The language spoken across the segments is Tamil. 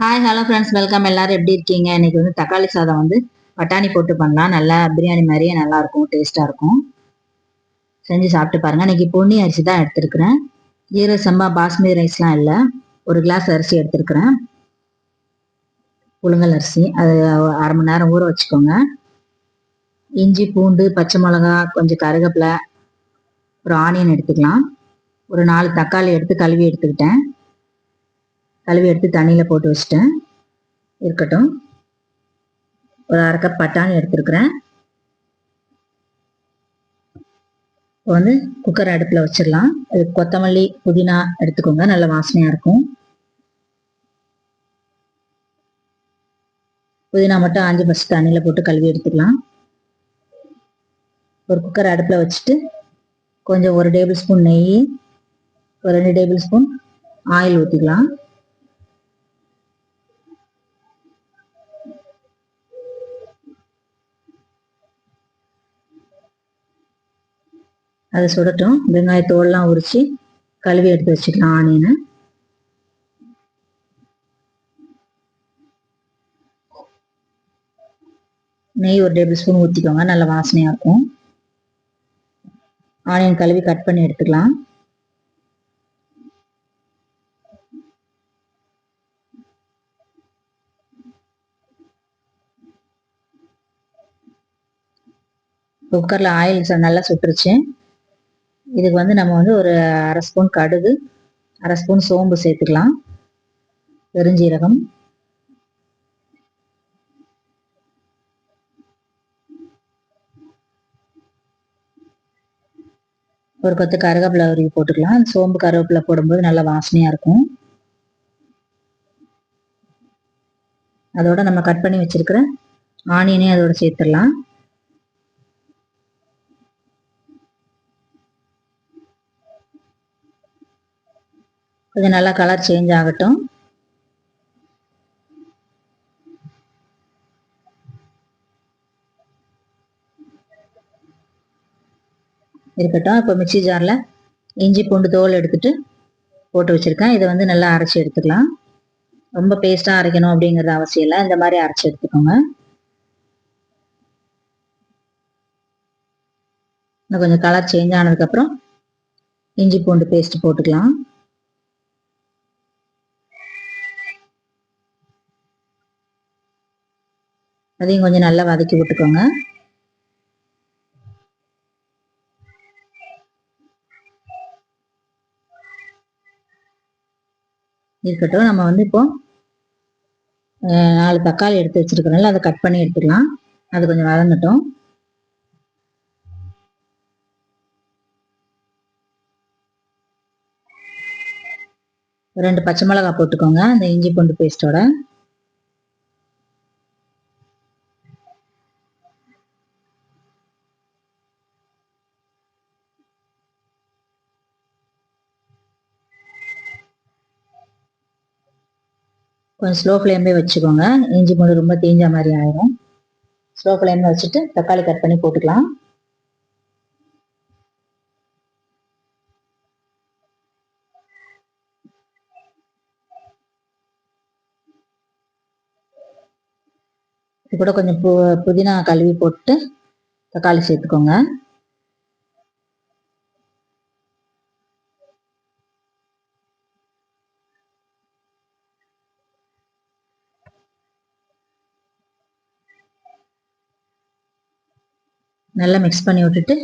ஹாய் ஹலோ ஃப்ரெண்ட்ஸ் வெல்கம் எல்லாரும் எப்படி இருக்கீங்க? இன்னைக்கு வந்து தக்காளி சாதம் வந்து பட்டாணி போட்டு பண்ணலாம். நல்லா பிரியாணி மாதிரியே நல்லா இருக்கும் டேஸ்ட்டாக இருக்கும். செஞ்சு சாப்பிட்டு பாருங்க. இன்னைக்கு பொன்னி அரிசி தான் எடுத்துருக்குறேன். ஜீரக சம்பா பாஸ்மதி ரைஸ்லாம் இல்லை. ஒரு கிளாஸ் அரிசி எடுத்துருக்குறேன். புழுங்கல் அரிசி. அது அரை மணி நேரம் ஊற வச்சுக்கோங்க. இஞ்சி பூண்டு பச்சை மிளகா கொஞ்சம் கருவேப்பிலை ஒரு ஆனியன் எடுத்துக்கலாம். ஒரு நாலு தக்காளி எடுத்து கழுவி எடுத்துக்கிட்டேன். கழுவி எடுத்து தண்ணியில் போட்டு வச்சுட்டேன். இருக்கட்டும். ஒரு அரை கப் பட்டாணி எடுத்துருக்குறேன். இப்போ வந்து குக்கர் அடுப்பில் வச்சிடலாம். அது கொத்தமல்லி புதினா எடுத்துக்கோங்க. நல்ல வாசனையாக இருக்கும். புதினா மட்டும் ஆஞ்சு ஃபஸ்ட் தண்ணியில் போட்டு கழுவி எடுத்துக்கலாம். ஒரு குக்கர் அடுப்பில் வச்சுட்டு கொஞ்சம் ஒரு டேபிள் ஸ்பூன் நெய் ஒரு ரெண்டு டேபிள் ஸ்பூன் ஆயில் ஊற்றிக்கலாம் அது சுடட்டும். வெங்காய தோல்லாம் உரிச்சு கழுவி எடுத்து வச்சுக்கலாம் ஆனியனை. நெய் ஒரு டேபிள் ஸ்பூன் ஊற்றிக்கோங்க நல்ல வாசனையாக இருக்கும். ஆனியன் கழுவி கட் பண்ணி எடுத்துக்கலாம். குக்கரில் ஆயில் நல்லா சுட்டுருச்சு. இதுக்கு வந்து நம்ம வந்து ஒரு அரை ஸ்பூன் கடுகு அரை ஸ்பூன் சோம்பு சேர்த்துக்கலாம். பெருஞ்சீரகம். ஒரு கொத்து கருவேப்பிலை உருவி போட்டுக்கலாம். சோம்பு கருவேப்பிலை போடும்போது நல்லா வாசனையாக இருக்கும். அதோட நம்ம கட் பண்ணி வச்சிருக்கிற ஆனியனையும் அதோட சேர்த்துடலாம். கொஞ்சம் நல்லா கலர் சேஞ்ச் ஆகட்டும். இருக்கட்டும். இப்போ மிக்சி ஜாரில் இஞ்சி பூண்டு தோல் எடுத்துட்டு போட்டு வச்சுருக்கேன். இதை வந்து நல்லா அரைச்சி எடுத்துக்கலாம். ரொம்ப பேஸ்ட்டாக அரைக்கணும் அப்படிங்கிறது அவசியம் இல்லை. இந்த மாதிரி அரைச்சி எடுத்துக்கோங்க. இன்னும் கொஞ்சம் கலர் சேஞ்ச் ஆனதுக்கப்புறம் இஞ்சி பூண்டு பேஸ்ட் போட்டுக்கலாம். அதையும் கொஞ்சம் நல்லா வதக்கி விட்டுக்கோங்க. இருக்கட்டும் நம்ம வந்து இப்போ நாலு தக்காளி எடுத்து வச்சிருக்கிறோம்ல அதை கட் பண்ணி எடுத்துக்கலாம். அது கொஞ்சம் வதங்கட்டும். ரெண்டு பச்சை மிளகாய் போட்டுக்கோங்க அந்த இஞ்சி பூண்டு பேஸ்டோட கொஞ்சம் ஸ்லோ ஃப்ளேம்லேயே வச்சுக்கோங்க. இஞ்சி பூண்டு ரொம்ப தீஞ்ச மாதிரி ஆயிரும். ஸ்லோ ஃப்ளேமில் வச்சுட்டு தக்காளி கட் பண்ணி போட்டுக்கலாம். இது கூட கொஞ்சம் பு புதினா கழுவி போட்டு தக்காளி சேர்த்துக்கோங்க. நல்லா மிக்ஸ் பண்ணி விட்டுட்டு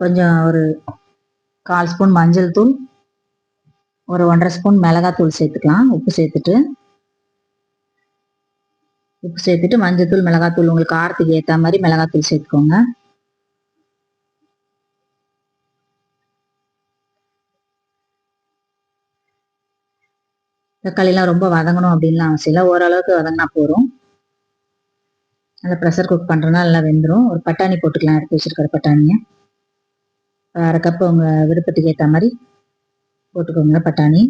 கொஞ்சம் ஒரு கால் ஸ்பூன் மஞ்சள் தூள் ஒரு ஒன்றரை ஸ்பூன் மிளகாத்தூள் சேர்த்துக்கலாம். உப்பு சேர்த்துட்டு உப்பு சேர்த்துட்டு மஞ்சள் தூள் மிளகாத்தூள் உங்களுக்கு காரத்துக்கு ஏற்ற மாதிரி மிளகாத்தூள் சேர்த்துக்கோங்க. தக்காளிலாம் ரொம்ப வதங்கணும் அப்படின்லாம் அவசியம் இல்லை. ஓரளவுக்கு வதங்கினா போதும். அந்த ப்ரெஷர் குக் பண்ணுறதுனால நல்லா வெந்துடும் ஒரு பட்டாணி போட்டுக்கலாம். எடுத்து வச்சுருக்கிற பட்டாணியை. அரை கப்பு உங்கள் விருப்பத்துக்கு ஏற்ற மாதிரி போட்டுக்கோங்க பட்டாணி.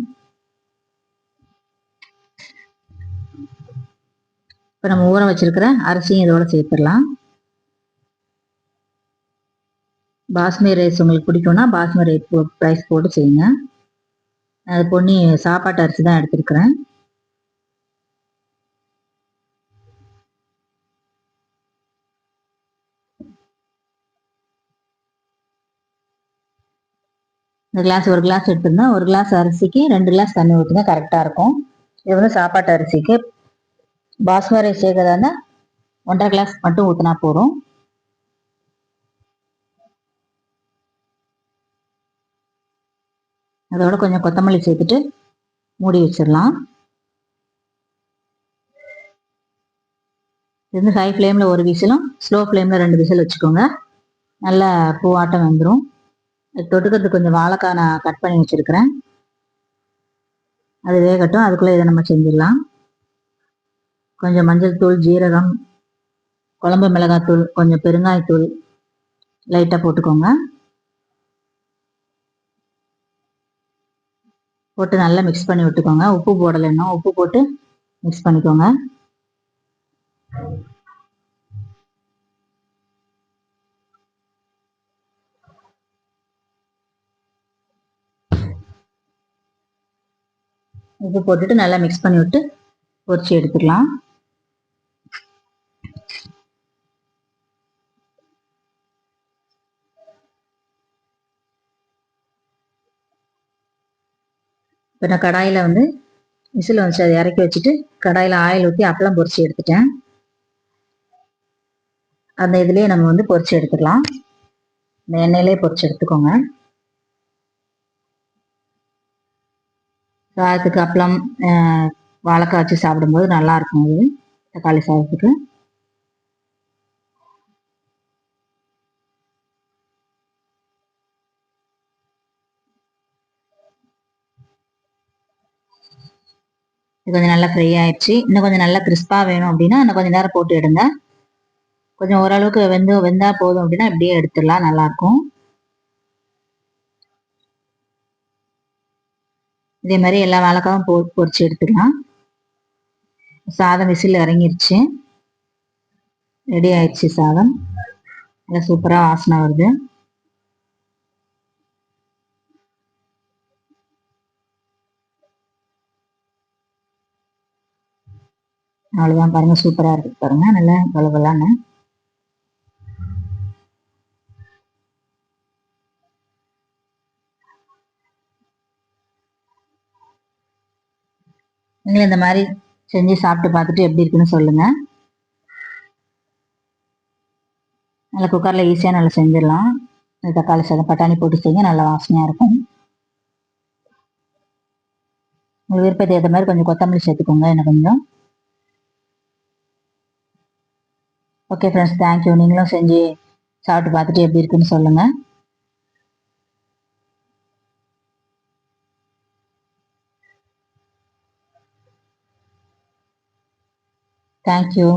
இப்போ நம்ம ஊற வச்சுருக்கிற அரிசியும் இதோட சேர்த்துடலாம். பாஸ்மதி ரைஸ் உங்களுக்கு பிடிக்கும்னா பாஸ்மதி ரைஸ் ரைஸ் போட்டு செய்யுங்க. அது பொன்னி சாப்பாட்டு அரிசி தான் எடுத்துருக்குறேன். இந்த கிளாஸ் ஒரு கிளாஸ் எடுத்துருந்தா ஒரு கிளாஸ் அரிசிக்கு ரெண்டு கிளாஸ் தண்ணி ஊற்றுங்க கரெக்டாக இருக்கும். இது வந்து சாப்பாட்டு அரிசிக்கு. பாஸ்மதி சேர்க்கறதா இருந்தால் ஒன்றரை கிளாஸ் மட்டும் ஊற்றினா போதும். அதோட கொஞ்சம் கொத்தமல்லி சேர்த்துட்டு மூடி வச்சிடலாம். இது வந்து ஹை ஃப்ளேமில் ஒரு விசிலும் ஸ்லோ ஃப்ளேமில் ரெண்டு விசில் வச்சுக்கோங்க. நல்லா பூவாட்டம் வந்துடும் தொட்டுக்கிறதுக்கு கொஞ்சம் வாழைக்காய் நான் கட் பண்ணி வச்சுருக்கிறேன். அது வேகட்டும் அதுக்குள்ளே இதை நம்ம செஞ்சிடலாம். கொஞ்சம் மஞ்சள் தூள் ஜீரகம் குழம்பு மிளகாத்தூள் கொஞ்சம் பெருங்காயத்தூள் லைட்டாக போட்டுக்கோங்க. போட்டு நல்லா மிக்ஸ் பண்ணி விட்டுக்கோங்க. உப்பு போடலைன்னா உப்பு போட்டு மிக்ஸ் பண்ணிக்கோங்க. உப்பு போட்டுட்டு நல்லா மிக்ஸ் பண்ணி விட்டு பொரிச்சு எடுத்துக்கலாம். இப்போ நான் கடாயில் வந்து விசில் வந்துச்சு அதை இறக்கி வச்சுட்டு கடாயில் ஆயில் ஊற்றி அப்பளம் பொரிச்சு எடுத்துட்டேன். அந்த இதுலேயே நம்ம வந்து பொரிச்சு எடுத்துக்கலாம். இந்த எண்ணெயிலே பொரிச்சு எடுத்துக்கோங்க. சாதத்துக்கு அப்பளம் வாழைக்காய் வச்சு சாப்பிடும்போது நல்லா இருக்கும் அது. தக்காளி சாதத்துக்கு. இது கொஞ்சம் நல்லா ஃப்ரை ஆயிடுச்சு. இன்னும் கொஞ்சம் நல்லா கிறிஸ்பாக வேணும் அப்படின்னா இன்னும் கொஞ்சம் நேரம் போட்டு எடுங்க. கொஞ்சம் ஓரளவுக்கு வெந்து வெந்தா போதும் அப்படின்னா இப்படியே எடுத்துடலாம். நல்லாயிருக்கும் இதே மாதிரி எல்லா வாழைக்காவும் போ பொரிச்சு எடுத்துக்கலாம். சாதம் விசில் இறங்கிருச்சு. ரெடி ஆயிடுச்சு சாதம். நல்லா சூப்பராக வாசனை வருது. அவ்வளோதான் பாருங்க சூப்பராக இருக்கு பாருங்கள் நல்லா கலகலான்னு. நீங்களும் இந்த மாதிரி செஞ்சு சாப்பிட்டு பார்த்துட்டு எப்படி இருக்குன்னு சொல்லுங்கள் நல்லா குக்கரில் ஈஸியாக நல்லா செஞ்சிடலாம். தக்காளி சாதம் பட்டாணி போட்டு செய்யுங்க நல்லா வாசனையாக இருக்கும். உங்கள் விருப்பத்தை ஏற்ற மாதிரி கொஞ்சம் கொத்தமல்லி சேர்த்துக்கோங்க என்ன கொஞ்சம். ஓகே ஃப்ரெண்ட்ஸ் தேங்க்யூ நீங்களும் செஞ்சு சாப்பிட்டு பார்த்துட்டு எப்படி இருக்குன்னு சொல்லுங்கள் தேங்க்யூ